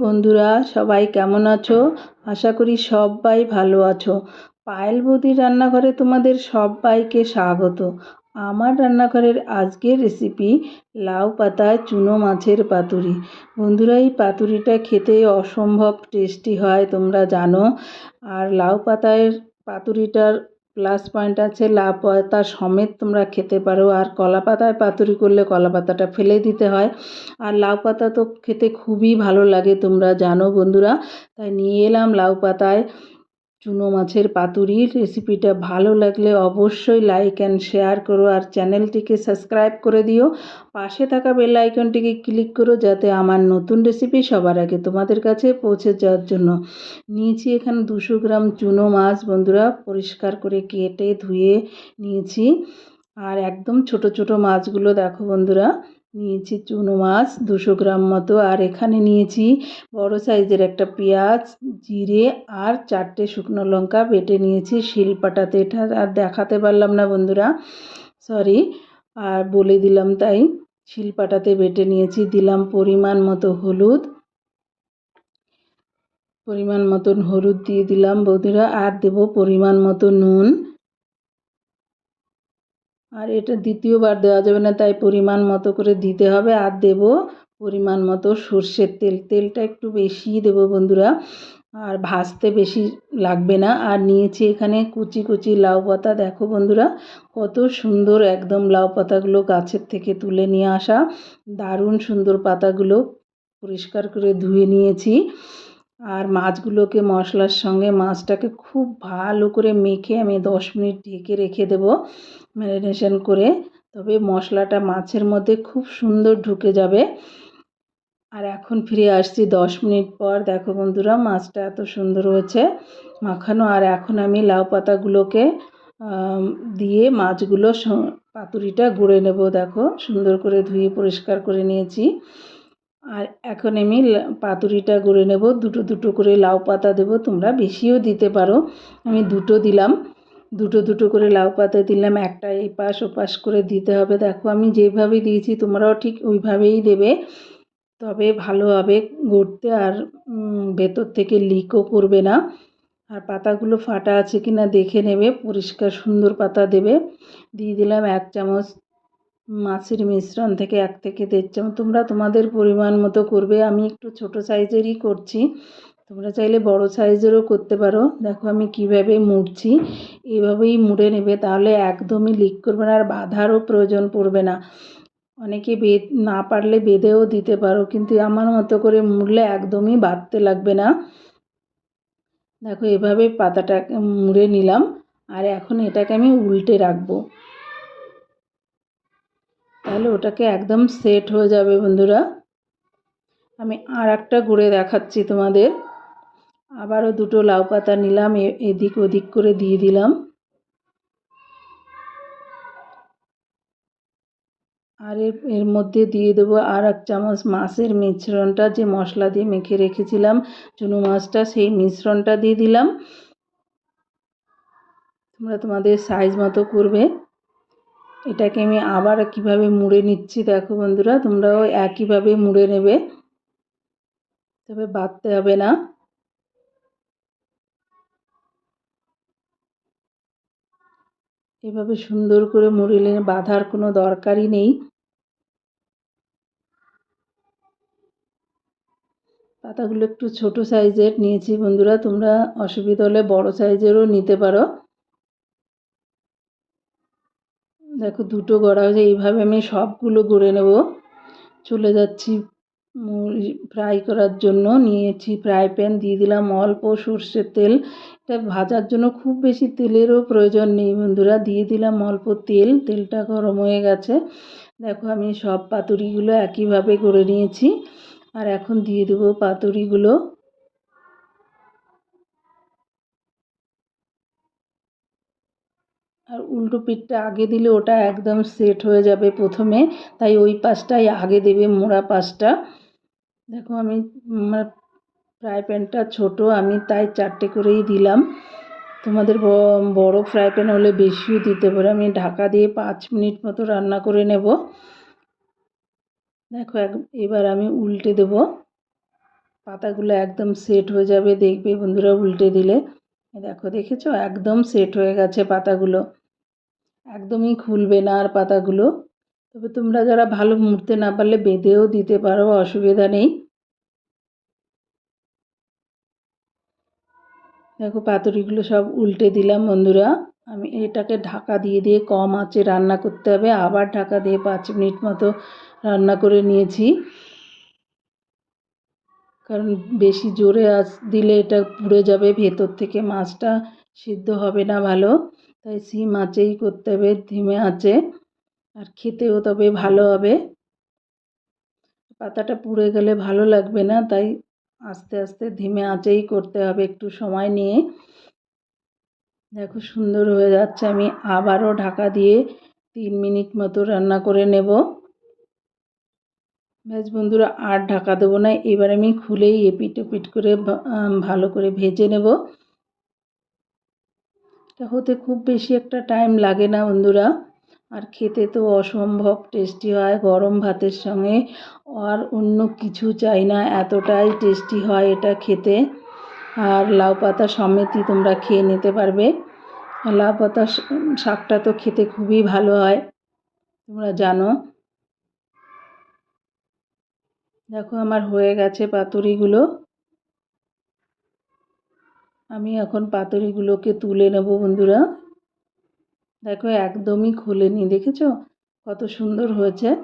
বন্ধুরা, সবাই কেমন আছো? আশা করি সবাই ভালো আছো। পায়েল বৌদির রান্নাঘরে তোমাদের সবাইকে স্বাগত। আমার রান্নাঘরের আজকের রেসিপি লাউ পাতায় চুনো মাছের পাতুরি। বন্ধুরা, এই পাতুরিটা খেতে অসম্ভব টেস্টি হয়, তোমরা জানো। আর লাউ পাতায় পাতুরিটার প্লাস পয়েন্ট আছে লাউ পাতা সমেত তোমরা খেতে পারো। আর কলা পাতায় পাতুরি করলে কলা পাতাটা ফেলে দিতে হয়। আর লাউ পাতা তো খেতে খুবই ভালো লাগে তোমরা জানো বন্ধুরা। তাই নিয়ে এলাম লাউ পাতায়। চুনো মাছের পাতুরির রেসিপিটা ভালো লাগলে অবশ্যই লাইক অ্যান্ড শেয়ার করো আর চ্যানেলটিকে সাবস্ক্রাইব করে দিও। পাশে থাকা বেল আইকনটিকে ক্লিক করো যাতে আমার নতুন রেসিপি সবার আগে তোমাদের কাছে পৌঁছে যাওয়ার জন্য। নিয়েছি এখানে দুশো গ্রাম চুনো মাছ বন্ধুরা, পরিষ্কার করে কেটে ধুয়ে নিয়েছি। আর একদম ছোট ছোট মাছগুলো দেখো বন্ধুরা নিয়েছি চুনো মাছ, দুশো গ্রাম মতো। আর এখানে নিয়েছি বড় সাইজের একটা পেঁয়াজ, জিরে আর চারটে শুকনো লঙ্কা বেটে নিয়েছি শিলপাটাতে। এটা আর দেখাতে পারলাম না বন্ধুরা সরি আর বলে দিলাম তাই, শিলপাটাতে বেটে নিয়েছি। দিলাম পরিমাণ মতো হলুদ, পরিমাণ মতন হলুদ দিয়ে দিলাম বন্ধুরা। আর দেব পরিমাণ মতো নুন। আর এটা দ্বিতীয়বার দেওয়া যাবে না, তাই পরিমাণ মতো করে দিতে হবে। আর দেব পরিমাণ মতো সর্ষের তেল। তেলটা একটু বেশিই দেবো বন্ধুরা, আর ভাজতে বেশি লাগবে না। আর নিয়েছি এখানে কুচি কুচি লাউ পাতা। দেখো বন্ধুরা, কত সুন্দর একদম লাউ পাতাগুলো গাছের থেকে তুলে নিয়ে আসা। দারুণ সুন্দর পাতাগুলো পরিষ্কার করে ধুয়ে নিয়েছি। আর মাছগুলোকে মশলার সঙ্গে মাছটাকে খুব ভালো করে মেখে আমি দশ মিনিট ঢেকে রেখে দেব ম্যারিনেশন করে। তবে মশলাটা মাছের মধ্যে খুব সুন্দর ঢুকে যাবে। আর এখন ফিরে আসছি দশ মিনিট পর। দেখো বন্ধুরা, মাছটা এত সুন্দর হয়েছে মাখানো। আর এখন আমি লাউ পাতাগুলোকে দিয়ে মাছগুলো পাতুরিটা গুঁড়ে নেব। দেখো, সুন্দর করে ধুয়ে পরিষ্কার করে নিয়েছি। আর এখন আমি পাতুরিটা গড়ে নেব, দুটো দুটো করে লাউ পাতা দেবো, তোমরা বেশিও দিতে পারো। আমি দুটো দিলাম, দুটো দুটো করে লাউ পাতা দিলাম, একটা এপাশ ওপাশ করে দিতে হবে। দেখো আমি যেভাবে দিয়েছি, তোমরাও ঠিক ওইভাবেই দেবে। তবে ভালো হবে গড়তে আর ভেতর থেকে লিকও করবে না। আর পাতাগুলো ফাটা আছে কি না দেখে নেবে, পরিষ্কার সুন্দর পাতা দেবে। দিয়ে দিলাম এক চামচ মাছের মিশ্রণ থেকে এক থেকে দেড় চামচ। তোমরা তোমাদের পরিমাণ মতো করবে। আমি একটু ছোট সাইজেরই করছি। তোমরা চাইলে বড় সাইজেরও করতে পারো। দেখো আমি কীভাবে মুড়ছি। এইভাবেই মুড়ে নেবে। তাহলে একদমই লিক করবে না আর বাঁধারও প্রয়োজন পড়বে না। অনেকে বেদ, না পারলে বেঁধেও দিতে পারো। কিন্তু আমার মতো করে মুড়লে একদমই বাঁধতে লাগবে না। দেখো এভাবে পাতাটা মুড়ে নিলাম। আর এখন এটাকে আমি উল্টে রাখব। তাহলে ওটাকে একদম সেট হয়ে যাবে বন্ধুরা। আমি আর একটা গুঁড়ে দেখাচ্ছি তোমাদের। আবারও দুটো লাউ পাতা নিলাম এদিক ওদিক করে দিয়ে দিলাম। আর এর এর মধ্যে দিয়ে দেবো আর এক চামচ মাছের মিশ্রণটা, যে মশলা দিয়ে মেখে রেখেছিলাম, চুনো মাছটা, সেই মিশ্রণটা দিয়ে দিলাম। তোমরা তোমাদের সাইজ মতো করবে। এটাকে আমি আবার কীভাবে মুড়ে নিচ্ছি দেখো বন্ধুরা, তোমরাও একইভাবে মুড়ে নেবে। তবে বাঁধতে হবে না। এভাবে সুন্দর করে মুড়িলে বাঁধার কোনো দরকারই নেই। পাতাগুলো একটু ছোট সাইজের নিয়েছি বন্ধুরা, তোমরা অসুবিধা হলে বড় সাইজেরও নিতে পারো। দেখো দুটো গড়া হয়েছে, এইভাবে আমি সবগুলো গড়ে নেব। চলে যাচ্ছি ফ্রাই করার জন্য, নিয়েছি ফ্রাই প্যান, দিয়ে দিলাম অল্প সর্ষের তেল। এটা ভাজার জন্য খুব বেশি তেলেরও প্রয়োজন নেই বন্ধুরা, দিয়ে দিলাম অল্প তেল, তেলটা গরম হয়ে গেছে। দেখো আমি সব পাতুরিগুলো একইভাবে করে নিয়েছি। আর এখন দিয়ে দেবো পাতুরিগুলো। আর উল্টো পিঠটা আগে দিলে ওটা একদম সেট হয়ে যাবে প্রথমে। তাই ওই পাশটাই আগে দেবে মোড়া পাশটা। দেখো আমি, আমার ফ্রাই প্যানটা ছোটো, আমি তাই চারটে করেই দিলাম। তোমাদের বড় ফ্রাই প্যান হলে বেশিও দিতে পারে। আমি ঢাকা দিয়ে পাঁচ মিনিট মতো রান্না করে নেব। দেখো এবার আমি উল্টে দেব। পাতাগুলো একদম সেট হয়ে যাবে। দেখবে বন্ধুরা উল্টে দিলে। দেখো, দেখেছ? একদম সেট হয়ে গেছে পাতাগুলো। একদমই খুলবে না আর পাতাগুলো। তবে তোমরা যারা ভালো মুড়তে না পারলে বেঁধেও দিতে পারো, অসুবিধা নেই। দেখো পাতুরিগুলো সব উল্টে দিলাম বন্ধুরা। আমি এটাকে ঢাকা দিয়ে দিয়ে কম আঁচে রান্না করতে হবে। আবার ঢাকা দিয়ে পাঁচ মিনিট মতো রান্না করে নিয়েছি। কারণ বেশি জোরে আঁচ দিলে এটা পুড়ে যাবে, ভেতর থেকে মাছটা সিদ্ধ হবে না ভালো। তাই সিম আঁচেই করতে হবে ধিমে আঁচে আর খেতেও তবে ভালো হবে। পাতাটা পুড়ে গেলে ভালো লাগবে না, তাই আস্তে আস্তে ধিমে আঁচেই করতে হবে একটু সময় নিয়ে। দেখো সুন্দর হয়ে যাচ্ছে, আমি আবারও ঢাকা দিয়ে তিন মিনিট মতো রান্না করে নেব। ব্যাস বন্ধুরা, আর ঢাকা দেবো না, এবার আমি খুলেই এপিট ওপিট করে ভালো করে ভেজে নেব। এটা হতে খুব বেশি একটা টাইম লাগে না বন্ধুরা। আর খেতে তো অসম্ভব টেস্টি হয়, গরম ভাতের সঙ্গে। আর অন্য কিছু চাই না, এতটাই টেস্টি হয় এটা খেতে। আর লাউ পাতা সমেতই তোমরা খেয়ে নিতে পারবে। লাউ পাতা শাকটা তো খেতে খুবই ভালো হয়, তোমরা জানো। দেখো আমার হয়ে গেছে পাতুরিগুলো। আমি এখন পাতুরিগুলোকে তুলে নেব বন্ধুরা। দেখো, একদমই খোলেনি, দেখেছ? কত সুন্দর হয়েছে।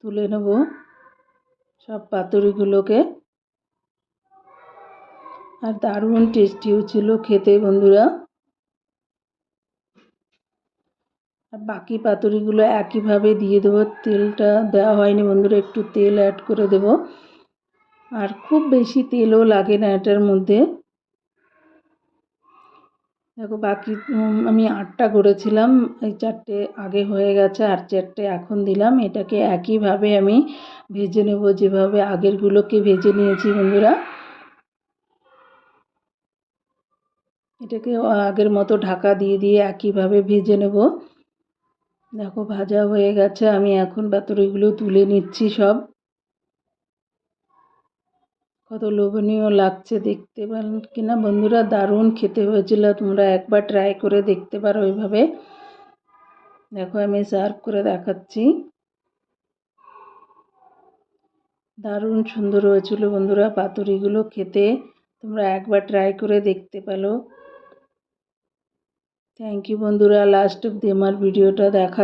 তুলে নেব সব পাতুরিগুলোকে। আর দারুণ টেস্টিও ছিল খেতে বন্ধুরা। আর বাকি পাতুরিগুলো একইভাবে দিয়ে দেবো, তেলটা দেওয়া হয়নি বন্ধুরা, একটু তেল অ্যাড করে দেব। আর খুব বেশি তেলও লাগে না এটার মধ্যে। দেখো বাকি আমি আটটা করেছিলাম, এই চারটে আগে হয়ে গেছে, আর চারটে এখন দিলাম। এটাকে একইভাবে আমি ভেজে নেব যেভাবে আগেরগুলোকে ভেজে নিয়েছি, বন্ধুরা। এটাকে আগের মতো ঢাকা দিয়ে দিয়ে একইভাবে ভেজে নেব। দেখো ভাজা হয়ে গেছে, আমি এখন বাতরিগুলো তুলে নিচ্ছি সব। কত লোভনীয় লাগছে দেখতে পারেন কিনা বন্ধুরা, দারুণ খেতে হয়েছিল। তোমরা একবার ট্রাই করে দেখতে পারো ওইভাবে। দেখো, আমি সার্ভ করে দেখাচ্ছি। দারুণ সুন্দর হয়েছিল বন্ধুরা পাতুরিগুলো খেতে। তোমরা একবার ট্রাই করে দেখতে পারো। থ্যাংক ইউ বন্ধুরা লাস্ট অব্দি আমার ভিডিওটা দেখার